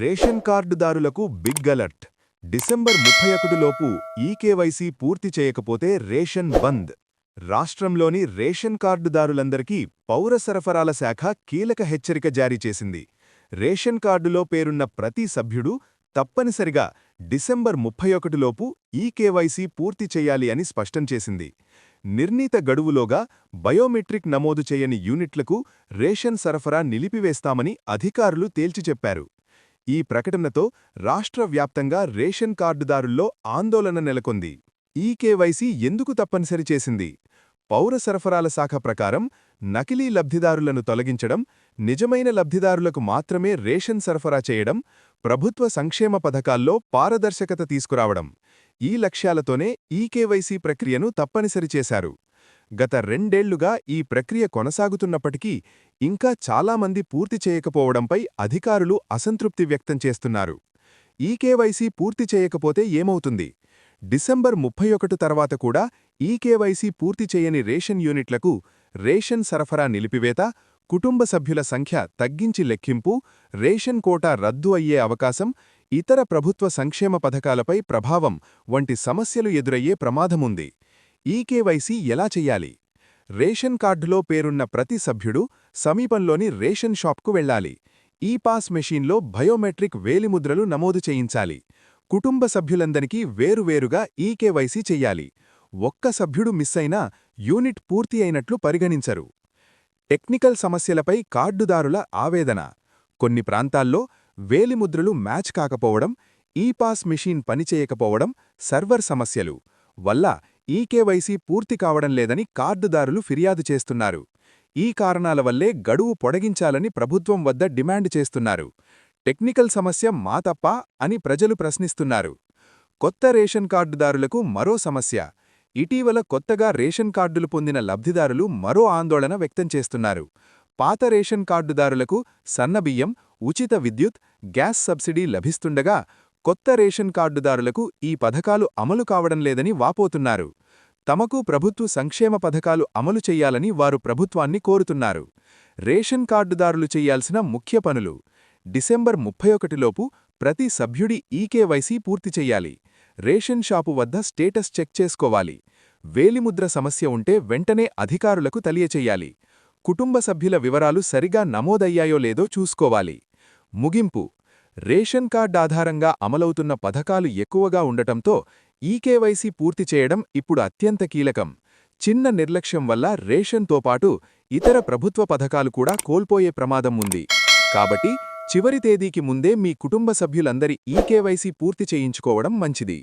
Ration కార్డుదారులకు big alert. December ముప్పై ఒకటిలోపు ఈకేవైసీ పూర్తి చేయకపోతే రేషన్ బంద్. రాష్ట్రంలోని రేషన్ కార్డుదారులందరికీ పౌర సరఫరాల శాఖ కీలక హెచ్చరిక జారీ చేసింది. రేషన్ కార్డులో పేరున్న ప్రతి సభ్యుడు తప్పనిసరిగా డిసెంబర్ ముప్పై ఒకటిలోపు ఈకేవైసీ పూర్తి చేయాలి అని స్పష్టం చేసింది. నిర్ణీత గడువులోగా బయోమెట్రిక్ నమోదు చేయని యూనిట్లకు రేషన్ సరఫరా నిలిపివేస్తామని అధికారులు తేల్చిచెప్పారు ఈ ప్రకటనతో రాష్ట్ర వ్యాప్తంగా రేషన్ కార్డుదారుల్లో ఆందోళన నెలకొంది. ఈ కేవైసీ ఎందుకు తప్పనిసరి చేసింది? పౌర సరఫరాల శాఖ ప్రకారం నకిలీ లబ్ధిదారులను తొలగించడం నిజమైన లబ్ధిదారులకు మాత్రమే రేషన్ సరఫరా చేయడం ప్రభుత్వ సంక్షేమ పథకాల్లో పారదర్శకత తీసుకురావడం. ఈ లక్ష్యాలతోనే ఈ కేవైసీ ప్రక్రియను తప్పనిసరి చేశారు. గత రెండేళ్ళుగా ఈ ప్రక్రియ కొనసాగుతున్నప్పటికీ ఇంకా చాలామంది పూర్తి చేయకపోవడంపై అధికారులు అసంతృప్తి వ్యక్తం చేస్తున్నారు. ఈ కేవైసీ పూర్తి చేయకపోతే ఏమవుతుంది? డిసెంబర్ ముప్పై ఒకటి తర్వాత కూడా ఈ కేవైసీ పూర్తి చేయని రేషన్ యూనిట్లకు రేషన్ సరఫరా నిలిపివేత కుటుంబ సభ్యుల సంఖ్య తగ్గించి లెక్కింపు రేషన్ కోటా రద్దు అయ్యే అవకాశం ఇతర ప్రభుత్వ సంక్షేమ పథకాలపై ప్రభావం వంటి సమస్యలు ఎదురయ్యే ప్రమాదముంది. ఈ కేవైసీ ఎలా చెయ్యాలి? రేషన్ కార్డులో పేరున్న ప్రతి సభ్యుడు సమీపంలోని రేషన్ షాప్కు వెళ్ళాలి ఈ పాస్ మెషీన్లో బయోమెట్రిక్ వేలిముద్రలు నమోదు చేయించాలి. కుటుంబ సభ్యులందరికీ వేరువేరుగా ఈ చెయ్యాలి. ఒక్క సభ్యుడు మిస్ అయినా యూనిట్ పూర్తి అయినట్లు పరిగణించరు. టెక్నికల్ సమస్యలపై కార్డుదారుల ఆవేదన. కొన్ని ప్రాంతాల్లో వేలిముద్రలు మ్యాచ్ కాకపోవడం ఈ పాస్ మెషీన్ పనిచేయకపోవడం సర్వర్ సమస్యలు. వల్ల ఈకేవైసీ పూర్తి కావడం లేదని కార్డుదారులు ఫిర్యాదు చేస్తున్నారు. ఈ కారణాల వల్లే గడువు పొడిగించాలని ప్రభుత్వం వద్ద డిమాండ్ చేస్తున్నారు. టెక్నికల్ సమస్య మాతప్ప అని ప్రజలు ప్రశ్నిస్తున్నారు. కొత్త రేషన్ కార్డుదారులకు మరో సమస్య. ఇటీవల కొత్తగా రేషన్ కార్డులు పొందిన లబ్ధిదారులు మరో ఆందోళన వ్యక్తం చేస్తున్నారు. పాత రేషన్ కార్డుదారులకు సన్నబియ్యం ఉచిత విద్యుత్ గ్యాస్ సబ్సిడీ లభిస్తుండగా కొత్త రేషన్ కార్డుదారులకు ఈ పథకాలు అమలు కావడం లేదని వాపోతున్నారు. తమకు ప్రభుత్వ సంక్షేమ పథకాలు అమలు చెయ్యాలని వారు ప్రభుత్వాన్ని కోరుతున్నారు. రేషన్ కార్డుదారులు చెయ్యాల్సిన ముఖ్య పనులు. డిసెంబర్ ముప్పై ఒకటిలోపు ప్రతి సభ్యుడి ఈకేవైసీ పూర్తి చెయ్యాలి రేషన్ షాపు వద్ద స్టేటస్ చెక్ చేసుకోవాలి. వేలిముద్ర సమస్య ఉంటే వెంటనే అధికారులకు తెలియచెయ్యాలి కుటుంబ సభ్యుల వివరాలు సరిగా నమోదయ్యాయో లేదో చూసుకోవాలి. ముగింపు. రేషన్ కార్డ్ ఆధారంగా అమలవుతున్న పథకాలు ఎక్కువగా ఉండటంతో ఈకేవైసీ పూర్తి చేయడం ఇప్పుడు అత్యంత కీలకం. చిన్న నిర్లక్ష్యం వల్ల రేషన్తో పాటు ఇతర ప్రభుత్వ పథకాలు కూడా కోల్పోయే ప్రమాదం ఉంది. కాబట్టి చివరి తేదీకి ముందే మీ కుటుంబ సభ్యులందరి ఈకేవైసీ పూర్తి చేయించుకోవడం మంచిది.